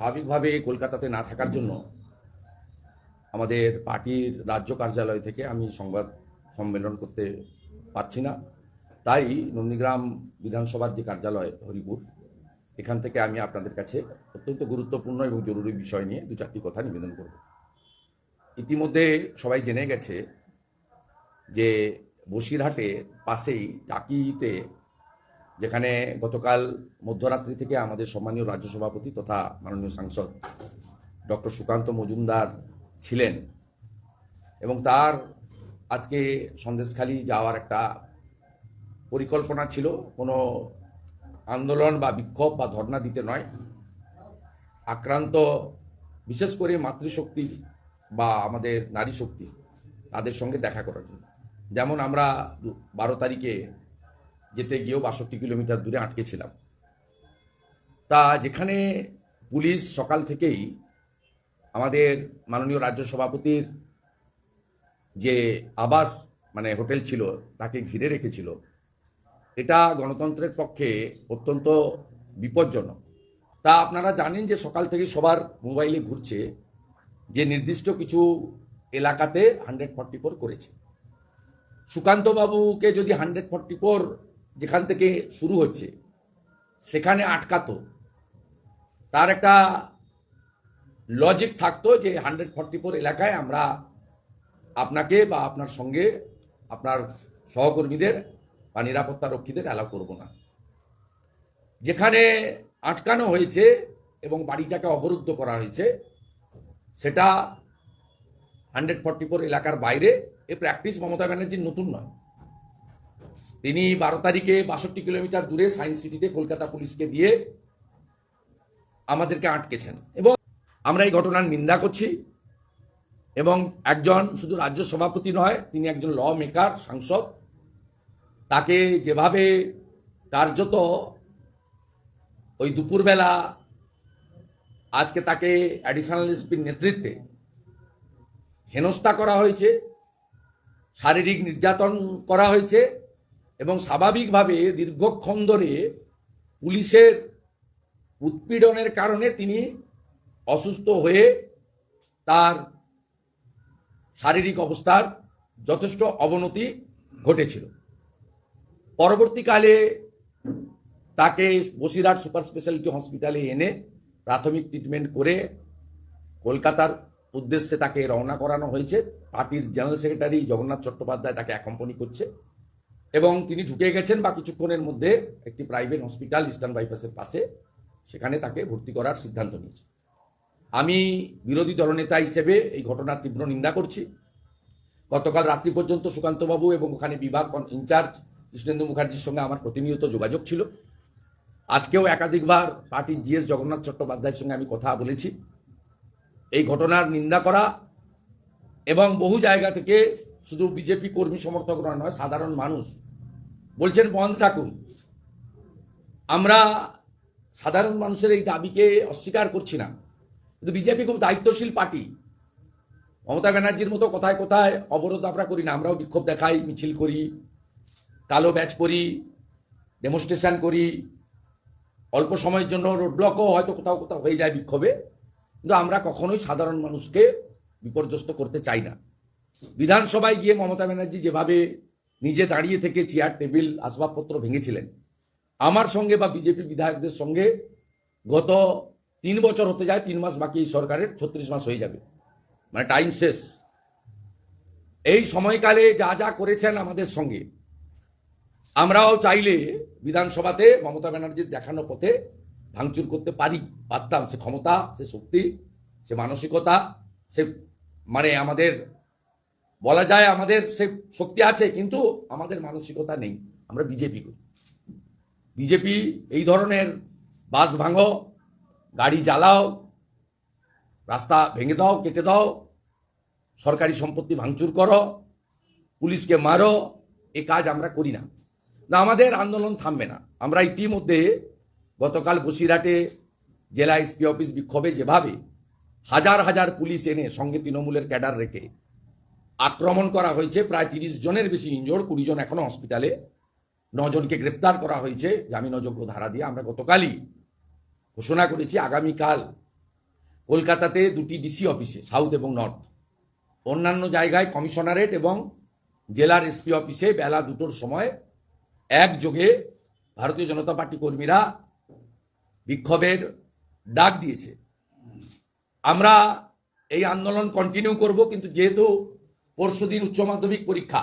স্বাভাবিকভাবে কলকাতাতে না থাকার জন্য আমাদের পার্টির রাজ্য কার্যালয় থেকে আমি সংবাদ সম্মেলন করতে পারছি না। তাই নন্দীগ্রাম বিধানসভার যে কার্যালয়, হরিপুর, এখান থেকে আমি আপনাদের কাছে অত্যন্ত গুরুত্বপূর্ণ এবং জরুরি বিষয় নিয়ে দু চারটি কথা নিবেদন করব। ইতিমধ্যে সবাই জেনে গেছে যে বসিরহাটের পাশেই টাকিতে যেখানে গতকাল মধ্যরাত্রি থেকে আমাদের সম্মানীয় রাজ্য সভাপতি তথা মাননীয় সাংসদ ডক্টর সুকান্ত মজুমদার ছিলেন এবং তার আজকে সন্দেশখালি যাওয়ার একটা পরিকল্পনা ছিল, কোনো আন্দোলন বা বিক্ষোভ বা ধর্ণা দিতে নয়। আক্রান্ত, বিশেষ করে মাতৃশক্তি বা আমাদের নারী শক্তি তাদের সঙ্গে দেখা করার জন্য। যেমন আমরা বারো তারিখে যেতে গিয়েও বাষট্টি কিলোমিটার দূরে আটকে ছিলাম। তা যেখানে পুলিশ সকাল থেকেই আমাদের মাননীয় রাজ্য সভাপতির যে আবাস মানে হোটেল ছিল, তাকে ঘিরে রেখেছিল, এটা গণতন্ত্রের পক্ষে অত্যন্ত বিপজ্জনক। তা আপনারা জানেন যে সকাল থেকে সবার মোবাইলে ঘুরছে যে নির্দিষ্ট কিছু এলাকাতে হান্ড্রেড ফর্টি ফোর করেছে। সুকান্তবাবুকে যদি হান্ড্রেড ফর্টি ফোর যেখান থেকে শুরু হচ্ছে, সেখানে আটকাতো। তার একটা লজিক থাকতো যে হান্ড্রেড ফর্টি ফোর এলাকায় আমরা আপনাকে বা আপনার সঙ্গে, আপনার সহকর্মীদের বা নিরাপত্তা রক্ষীদের অ্যালাউ করব না। যেখানে আটকানো হয়েছে এবং বাড়িটাকে অবরুদ্ধ করা হয়েছে, সেটা হান্ড্রেড ফর্টি ফোর এলাকার বাইরে, এ প্র্যাকটিস মমতা ব্যানার্জির নতুন নয়। তিনি বারো তারিখে বাষট্টি কিলোমিটার দূরে সায়েন্স সিটিতে কলকাতা পুলিশকে দিয়ে আমাদেরকে আটকেছেন। এবং আমরা এই ঘটনার নিন্দা করছি এবং একজন শুধু রাজ্য সভাপতি নয়, তিনি একজন ল মেকার, সাংসদ, তাকে যেভাবে কার্যত ওই দুপুরবেলা আজকে তাকে অ্যাডিশনাল এসপির নেতৃত্বে হেনস্থা করা হয়েছে, শারীরিক নির্যাতন করা হয়েছে এবং স্বাভাবিকভাবে দীর্ঘক্ষণ ধরে পুলিশের উৎপীড়নের কারণে তিনি অসুস্থ হয়ে তার শারীরিক অবস্থার যথেষ্ট অবনতি ঘটেছিল। পরবর্তীকালে তাকে বসিরহাট সুপার স্পেশালিটি হসপিটালে এনে প্রাথমিক ট্রিটমেন্ট করে কলকাতার উদ্দেশ্যে তাকে রওনা করানো হয়েছে। পার্টির জেনারেল সেক্রেটারি জগন্নাথ চট্টোপাধ্যায় তাকে অ্যাকম্পনি করছে। এবং তিনি ঢুকে গেছেন বা কিছুক্ষণের মধ্যে একটি প্রাইভেট হসপিটাল ইস্টার্ন বাইপাসের পাশে। সেখানে তাকে ভর্তি করার সিদ্ধান্ত নিয়েছে। আমি বিরোধী দলনেতা হিসেবে এই ঘটনার তীব্র নিন্দা করছি। গতকাল রাত্রি পর্যন্ত সুকান্তবাবু এবং ওখানে বিভাগ ইনচার্জ কৃষ্ণেন্দু মুখার্জির সঙ্গে আমার প্রতিনিয়ত যোগাযোগ ছিল। আজকেও একাধিকবার পার্টির জিএস জগন্নাথ চট্টোপাধ্যায়ের সঙ্গে আমি কথা বলেছি। এই ঘটনার নিন্দা করা এবং বহু জায়গা থেকে শুধু বিজেপি কর্মী সমর্থকরা নয়, সাধারণ মানুষ বলছেন বন্ধ রাখুন আমরা সাধারণ মানুষের এই দাবিকে অস্বীকার করছি না। কিন্তু বিজেপি খুব দায়িত্বশীল পার্টি। মমতা ব্যানার্জির মতো কোথায় কোথায় অবরোধ আমরা করি না, আমরাও বিক্ষোভ দেখাই, মিছিল করি, কালো ব্যাচ করি ডেমনস্ট্রেশন করি, অল্প সময়ের জন্য রোড ব্লকও হয়তো কোথাও কোথাও হয়ে যায় বিক্ষোভে, কিন্তু আমরা কখনোই সাধারণ মানুষকে বিপর্যস্ত করতে চাই না। বিধানসভায় গিয়ে মমতা ব্যানার্জি যেভাবে নিজে দাঁড়িয়ে থেকে চেয়ার টেবিল আসবাবপত্র ভেঙেছিলেন। আমার সঙ্গে বা বিজেপি বিধায়কদের সঙ্গে গত তিন বছর হতে যায়, তিন মাস বাকি এই সরকারের, ছত্রিশ মাস হয়ে যাবে। মানে টাইম শেষ। এই সময়কালে যা যা করেছেন আমাদের সঙ্গে, আমরাও চাইলে বিধানসভাতে মমতা ব্যানার্জির দেখানো পথে ভাঙচুর করতে পারি, পারতাম। সে ক্ষমতা, সে শক্তি, সে মানসিকতা, সে মানে আমাদের বলা যায় আমাদের সে শক্তি আছে, কিন্তু আমাদের মানসিকতা নেই। আমরা বিজেপি করি। বিজেপি এই ধরনের বাস ভাঙো, গাড়ি জ্বালাও, রাস্তা ভেঙে দাও, কেটে দাও, সরকারি সম্পত্তি ভাঙচুর করো, পুলিশকে মারো, এ কাজ আমরা করি না। না, আমাদের আন্দোলন থামবে না। আমরা ইতিমধ্যে গতকাল বসিরহাটে জেলা এসপি অফিস বিক্ষোভে যেভাবে হাজার হাজার পুলিশ এনে সঙ্গে তৃণমূলের ক্যাডার রেখে আক্রমণ করা হয়েছে, প্রায় তিরিশ জনের বেশি ইনজোর কুড়ি জন এখনও হসপিটালে নজনকে গ্রেপ্তার করা হয়েছে জামিন অযোগ্য ধারা দিয়ে আমরা গতকালই ঘোষণা করেছি, আগামীকাল কলকাতাতে দুটি ডিসি অফিসে সাউথ এবং নর্থ অন্যান্য জায়গায় কমিশনারেট এবং জেলার এসপি অফিসে বেলা দুটোর সময় একযোগে ভারতীয় জনতা পার্টি কর্মীরা বিক্ষোভের ডাক দিয়েছে। আমরা এই আন্দোলন কন্টিনিউ করব, কিন্তু যেহেতু পরশুদিন উচ্চ মাধ্যমিক পরীক্ষা।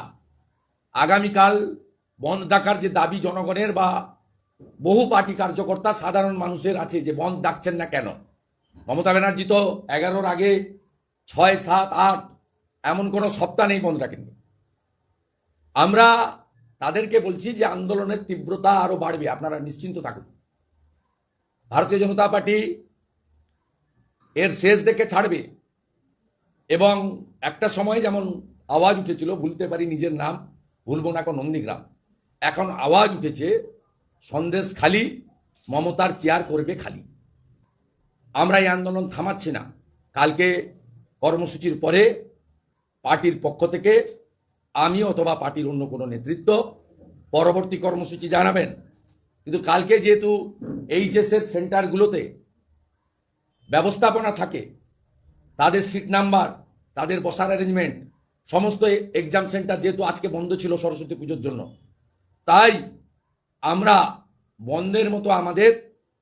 আগামীকাল বন্ধ ডাকার যে দাবি জনগণের বা বহু পার্টি কার্যকর্তা, সাধারণ মানুষের আছে যে বন্ধ ডাকছেন না কেন? মমতা ব্যানার্জি তো এগারোর আগে ছয়, সাত, আট, এমন কোনো সপ্তাহ নেই বন্ধ রাখেননি আমরা তাদেরকে বলছি যে আন্দোলনের তীব্রতা আরও বাড়বে, আপনারা নিশ্চিন্ত থাকুন। ভারতীয় জনতা পার্টি এর শেষ দেখে ছাড়বে। এবং একটা সময় যেমন আওয়াজ উঠেছিল, ভুলতে পারি নিজের নাম, ভুলবো না এখন নন্দীগ্রাম। এখন আওয়াজ উঠেছে, সন্দেশ খালি, মমতার চেয়ার করবে খালি। আমরা এই আন্দোলন থামাচ্ছি না। কালকে কর্মসূচির পরে পার্টির পক্ষ থেকে আমি অথবা পার্টির অন্য কোনো নেতৃত্ব পরবর্তী কর্মসূচি জানাবেন। কিন্তু কালকে যেহেতু এইচএসের সেন্টারগুলোতে ব্যবস্থাপনা থাকে তাদের সিট নাম্বার তাদের বসার অ্যারেঞ্জমেন্ট সমস্ত এক্সাম সেন্টার যেহেতু আজকে বন্ধ ছিল সরস্বতী পুজোর জন্য। তাই আমরা বন্ধের মতো আমাদের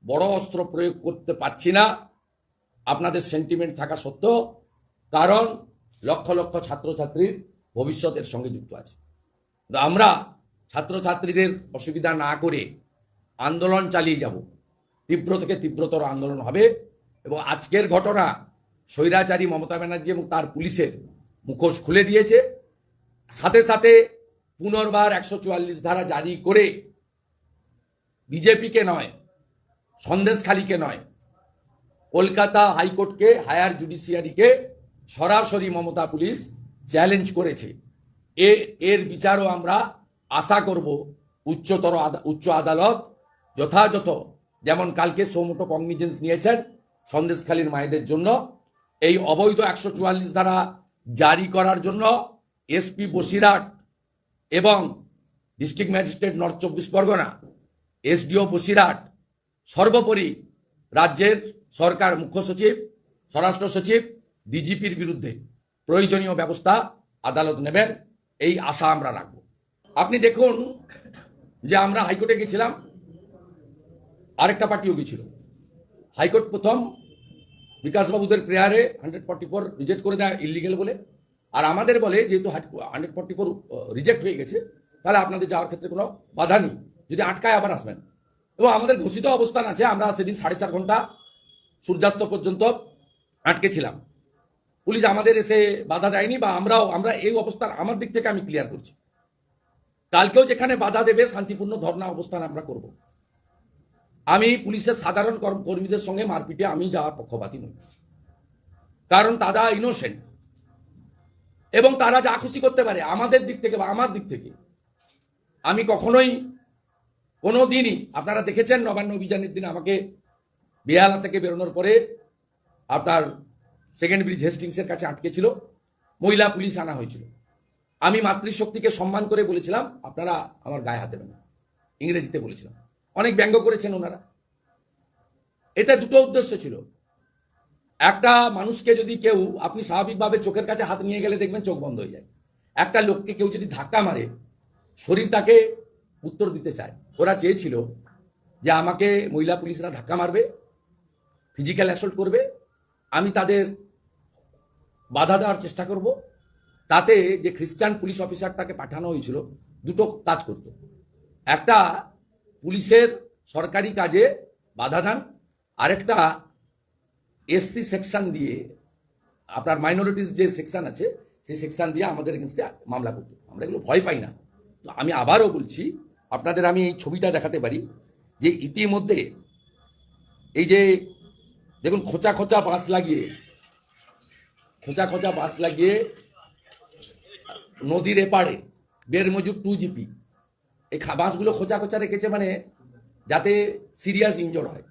বড় অস্ত্র প্রয়োগ করতে পারছি না। আপনাদের সেন্টিমেন্ট থাকা সত্ত্বেও, কারণ লক্ষ লক্ষ ছাত্রছাত্রীর ভবিষ্যতের সঙ্গে যুক্ত আছে। আমরা ছাত্রছাত্রীদের অসুবিধা না করে আন্দোলন চালিয়ে যাব। তীব্র থেকে তীব্রতর আন্দোলন হবে এবং আজকের ঘটনা স্বৈরাচারী মমতা ব্যানার্জি এবং তার পুলিশের মুখোশ খুলে দিয়েছে। সাথে সাথে পুনর্বার একশো চুয়াল্লিশ ধারা জারি করে বিজেপিকে নয়, সন্দেশখালীকে নয়, কলকাতা হাইকোর্টকে, হায়ার জুডিশিয়ারিকে সরাসরি মমতা পুলিশ চ্যালেঞ্জ করেছে। এ, এর বিচারও আমরা আশা করব উচ্চতর উচ্চ আদালত যথাযথ, যেমন কালকে সৌমটো কগনিজেন্স নিয়েছেন সন্দেশখালীর মায়েদের জন্য এই অবৈধ একশো চুয়াল্লিশ ধারা জারি করার জন্য এসপি বসিরহাট এবং ডিস্ট্রিক্ট ম্যাজিস্ট্রেট নর্থ চব্বিশ পরগনা এসডিও বসিরহাট, সর্বোপরি রাজ্যের সরকার মুখ্য সচিব, স্বরাষ্ট্র সচিব, ডিজিপির বিরুদ্ধে প্রয়োজনীয় ব্যবস্থা আদালত নেবেন, এই আশা আমরা রাখব। আপনি দেখুন যে আমরা হাইকোর্টে গেছিলাম, আরেকটা পার্টিও গেছিল। হাইকোর্ট প্রথম বিকাশবাবুদের প্রেয়ারে হান্ড্রেড ফর্টি ফোর রিজেক্ট করে দেয় ইলিগেল বলে। আর আমাদের বলে যেহেতু হান্ড্রেড ফর্টি ফোর রিজেক্ট হয়ে গেছে, তাহলে আপনাদের যাওয়ার ক্ষেত্রে কোনো বাধা নেই, যদি আটকায় আবার আসবেন। এবং আমাদের ঘোষিত অবস্থান আছে, আমরা সেদিন সাড়ে চার ঘণ্টা সূর্যাস্ত পর্যন্ত আটকে ছিলাম পুলিশ আমাদের এসে বাধা দেয়নি বা আমরাও, আমরা এই অবস্থান আমার দিক থেকে আমি ক্লিয়ার করছি। কালকেও যেখানে বাধা দেবে শান্তিপূর্ণ ধর্ণা অবস্থান আমরা করব। আমি পুলিশের সাধারণ কর্ম- কর্মীদের সঙ্গে মারপিটে আমি যাওয়ার পক্ষপাতী নই। কারণ তারা ইনোসেন্ট এবং তারা যা খুশি করতে পারে, আমাদের দিক থেকে বা আমার দিক থেকে। আমি কখনোই কোনো দিনই আপনারা দেখেছেন নবান্ন অভিযানের দিন আমাকে বেহালা থেকে বেরোনোর পরে আপনার সেকেন্ড ব্রিজ হেস্টিংসের কাছে আটকে ছিল, মহিলা পুলিশ আনা হয়েছিল। আমি মাতৃশক্তিকে সম্মান করে বলেছিলাম, আপনারা আমার গায়ে হাত দেবেন ইংরেজিতে বলেছিলাম। অনেক ব্যঙ্গ করেছেন ওনারা। এটা দুটো উদ্দেশ্য ছিল। একটা, মানুষকে যদি কেউ, আপনি স্বাভাবিকভাবে চোখের কাছে হাত নিয়ে গেলে দেখবেন চোখ বন্ধ হয়ে যায়। একটা লোককে কেউ যদি ধাক্কা মারে, শরীর তাকে উত্তর দিতে চায়। ওরা চেয়েছিল যে আমাকে মহিলা পুলিশরা ধাক্কা মারবে, ফিজিক্যাল অ্যাসল্ট করবে, আমি তাদের বাধা দেওয়ার চেষ্টা করব। তাতে যে খ্রিস্টান পুলিশ অফিসারটাকে পাঠানো হয়েছিল, দুটো কাজ করত। একটা পুলিশের সরকারি কাজে বাধা দান। আরেকটা এসসি সেকশন দিয়ে, আপনার মাইনরিটিস যে সেকশন আছে, সেই সেকশন দিয়ে আমাদের এগেনস্টে মামলা করতো আমরা এগুলো ভয় পাই না। তো আমি আবারও বলছি, আপনাদের আমি এই ছবিটা দেখাতে পারি যে ইতিমধ্যে এই যে, দেখুন, খোঁচা খোঁচা বাঁশ লাগিয়ে, খোঁচা খোঁচা বাঁশ লাগিয়ে নদীর এপারে বেরমজুর টু জিপি এই বাসগুলো খোঁচা খোঁচা রেখেছে মানে যাতে সিরিয়াস ইনজোর হয়।